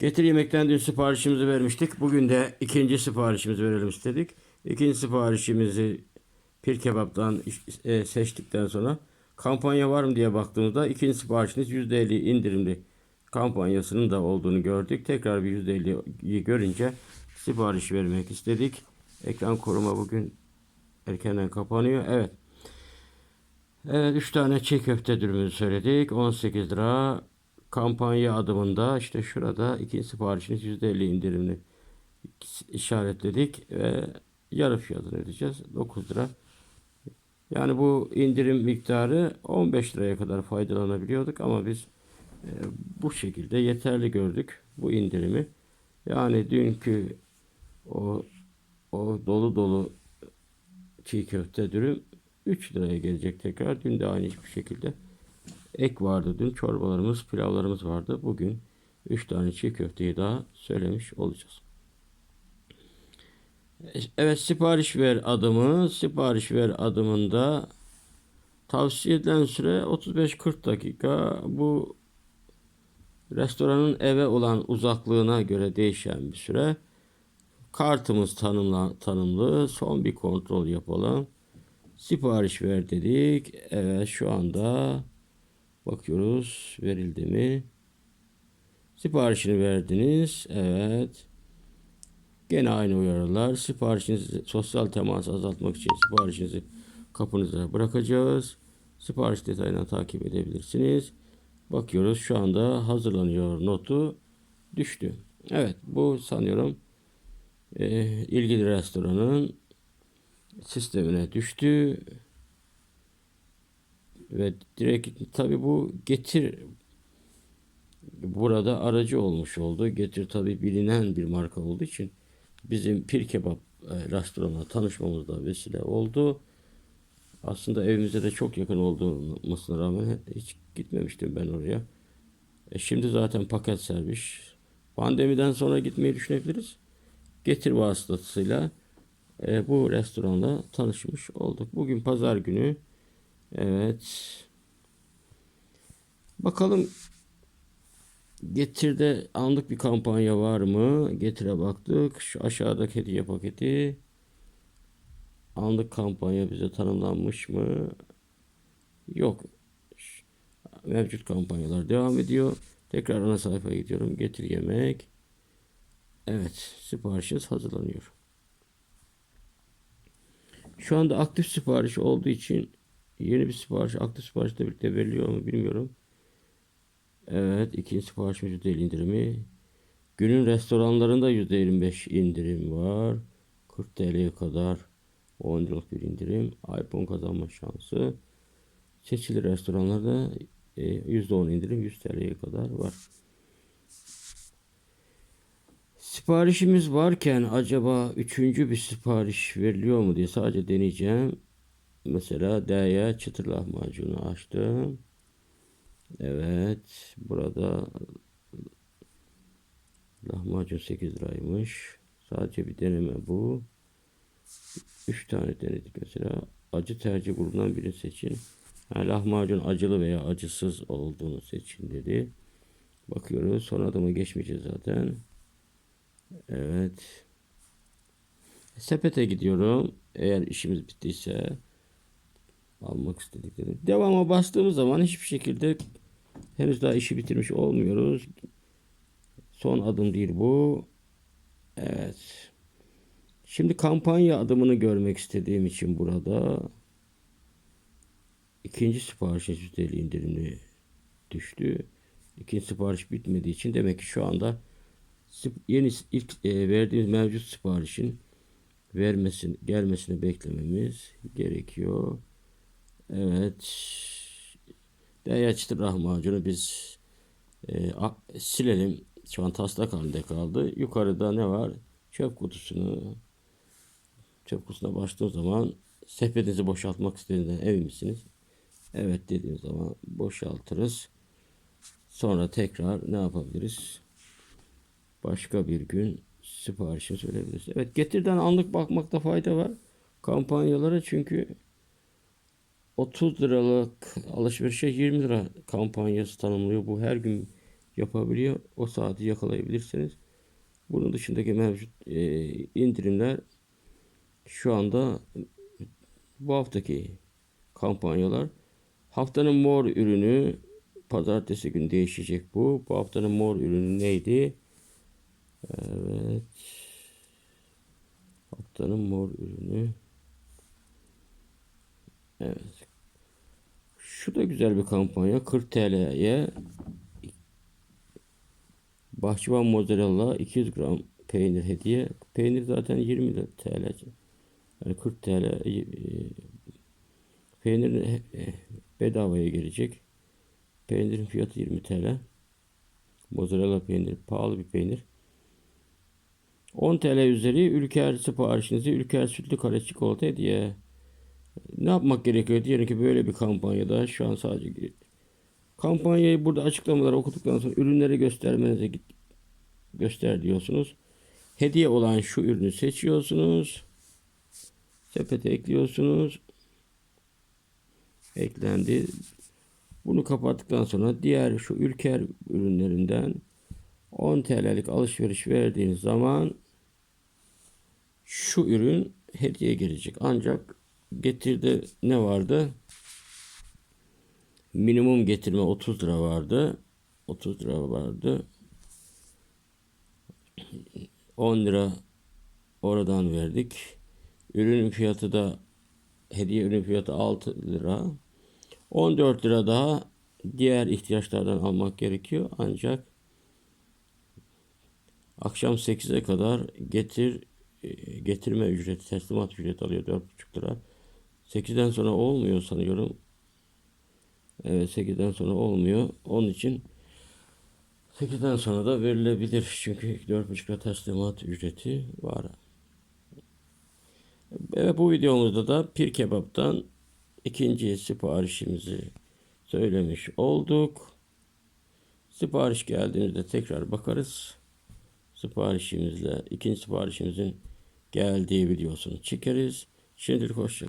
Getir yemekten dün siparişimizi vermiştik. Bugün de ikinci siparişimizi verelim istedik. İkinci siparişimizi Pir Kebap'tan e, seçtikten sonra kampanya var mı diye baktığımızda ikinci siparişiniz %50 indirimli kampanyasının da olduğunu gördük. Tekrar bir %50'yi görünce sipariş vermek istedik. Ekran koruma bugün erkenden kapanıyor. Evet. Evet 3 tane çiğ köfte dürümünü söyledik. 18 lira. Kampanya adımında işte şurada ikinci siparişiniz %50 indirimli işaretledik ve yarı fiyatını ödeyeceğiz. 9 lira. Yani bu indirim miktarı 15 liraya kadar faydalanabiliyorduk ama biz e, bu şekilde yeterli gördük bu indirimi. Yani dünkü o o dolu dolu çiğ köfte dürüm 3 liraya gelecek tekrar. Dün de aynı bir şekilde ek vardı. Dün çorbalarımız, pilavlarımız vardı. Bugün 3 tane çiğ köfteyi daha söylemiş olacağız. Evet sipariş ver adımı. Sipariş ver adımında tavsiye edilen süre 35-40 dakika. Bu restoranın eve olan uzaklığına göre değişen bir süre. Kartımız tanımla, tanımlı. Son bir kontrol yapalım. Sipariş ver dedik. Evet şu anda bakıyoruz verildi mi? Siparişini verdiniz. Evet. Gene aynı uyarılar. Siparişinizi sosyal temas azaltmak için siparişinizi kapınıza bırakacağız. Sipariş detayını takip edebilirsiniz. Bakıyoruz şu anda hazırlanıyor notu düştü. Evet bu sanıyorum e, ilgili restoranın sistemine düştü. Ve direkt tabi bu getir burada aracı olmuş oldu. Getir tabi bilinen bir marka olduğu için bizim Pir Kebap e, restoranla tanışmamızda vesile oldu. Aslında evimize de çok yakın olmasına rağmen hiç gitmemiştim ben oraya. E şimdi zaten paket servis. Pandemiden sonra gitmeyi düşünebiliriz. Getir vasıtasıyla e, bu restoranla tanışmış olduk. Bugün pazar günü. Evet. Bakalım Getir'de anlık bir kampanya var mı? Getir'e baktık. Şu aşağıdaki hediye paketi. Anlık kampanya bize tanımlanmış mı? Yok. Mevcut kampanyalar devam ediyor. Tekrar ana sayfaya gidiyorum. Getir yemek. Evet. Siparişiniz hazırlanıyor. Şu anda aktif sipariş olduğu için yeni bir sipariş aktif siparişle birlikte veriliyor mu bilmiyorum. Evet ikinci siparişimiz %50 indirimi. Günün restoranlarında %25 indirim var. 40 TL'ye kadar 10 liralık bir indirim. iPhone kazanma şansı. Seçili restoranlarda %10 indirim 100 TL'ye kadar var. Siparişimiz varken acaba üçüncü bir sipariş veriliyor mu diye sadece deneyeceğim. Mesela D'ye çıtır lahmacunu açtım. Evet. Burada lahmacun 8 liraymış. Sadece bir deneme bu. 3 tane denedik mesela. Acı tercih grubundan birini seçin. Yani lahmacun acılı veya acısız olduğunu seçin dedi. Bakıyoruz. Son adımı geçmeyeceğiz zaten. Evet. Sepete gidiyorum. Eğer işimiz bittiyse almak istedikleri. Devama bastığımız zaman hiçbir şekilde henüz daha işi bitirmiş olmuyoruz. Son adım değil bu. Evet. Şimdi kampanya adımını görmek istediğim için burada ikinci siparişin %50 indirimli düştü. İkinci sipariş bitmediği için demek ki şu anda yeni ilk e, verdiğimiz mevcut siparişin vermesini gelmesini beklememiz gerekiyor. Evet. Değer çıtır lahmacunu biz e, silelim. Şu an taslak halinde kaldı. Yukarıda ne var? Çöp kutusunu çöp kutusuna bastığım zaman sepetinizi boşaltmak istediğinizden emin misiniz? Evet dediğim zaman boşaltırız. Sonra tekrar ne yapabiliriz? Başka bir gün siparişi söyleyebiliriz. Evet getirden anlık bakmakta fayda var. Kampanyalara çünkü 30 liralık alışverişe 20 lira kampanyası tanımlıyor. Bu her gün yapabiliyor. O saati yakalayabilirsiniz. Bunun dışındaki mevcut e, indirimler şu anda bu haftaki kampanyalar haftanın mor ürünü pazartesi günü değişecek bu. Bu haftanın mor ürünü neydi? Evet. Haftanın mor ürünü. Evet. Güzel bir kampanya. 40 TL'ye Bahçıvan mozzarella 200 gram peynir hediye. Peynir zaten 20 TL. Yani 40 TL e, peynir e, bedavaya gelecek. Peynirin fiyatı 20 TL. Mozzarella peyniri pahalı bir peynir. 10 TL üzeri Ülker siparişinizi Ülker sütlü kare çikolata hediye. Ne yapmak gerekiyor? Diyelim ki böyle bir kampanyada şu an sadece kampanyayı burada açıklamaları okuduktan sonra ürünleri göstermenize git göster diyorsunuz. Hediye olan şu ürünü seçiyorsunuz. Sepete ekliyorsunuz. Eklendi. Bunu kapattıktan sonra diğer şu ülker ürünlerinden 10 TL'lik alışveriş verdiğiniz zaman şu ürün hediye gelecek. Ancak getirde ne vardı? Minimum getirme 30 lira vardı. 30 lira vardı. 10 lira oradan verdik. Ürünün fiyatı da hediye ürün fiyatı 6 lira. 14 lira daha diğer ihtiyaçlardan almak gerekiyor. Ancak akşam 8'e kadar getir e, getirme ücreti, teslimat ücreti alıyor 4,5 lira. 8'den sonra olmuyor sanıyorum. Evet 8'den sonra olmuyor. Onun için 8'den sonra da verilebilir. Çünkü 4,5 lira teslimat ücreti var. Evet bu videomuzda da pir kebaptan ikinci siparişimizi söylemiş olduk. Sipariş geldiğinde tekrar bakarız. Siparişimizle ikinci siparişimizin geldiği videosunu çekeriz. Şimdilik hoşça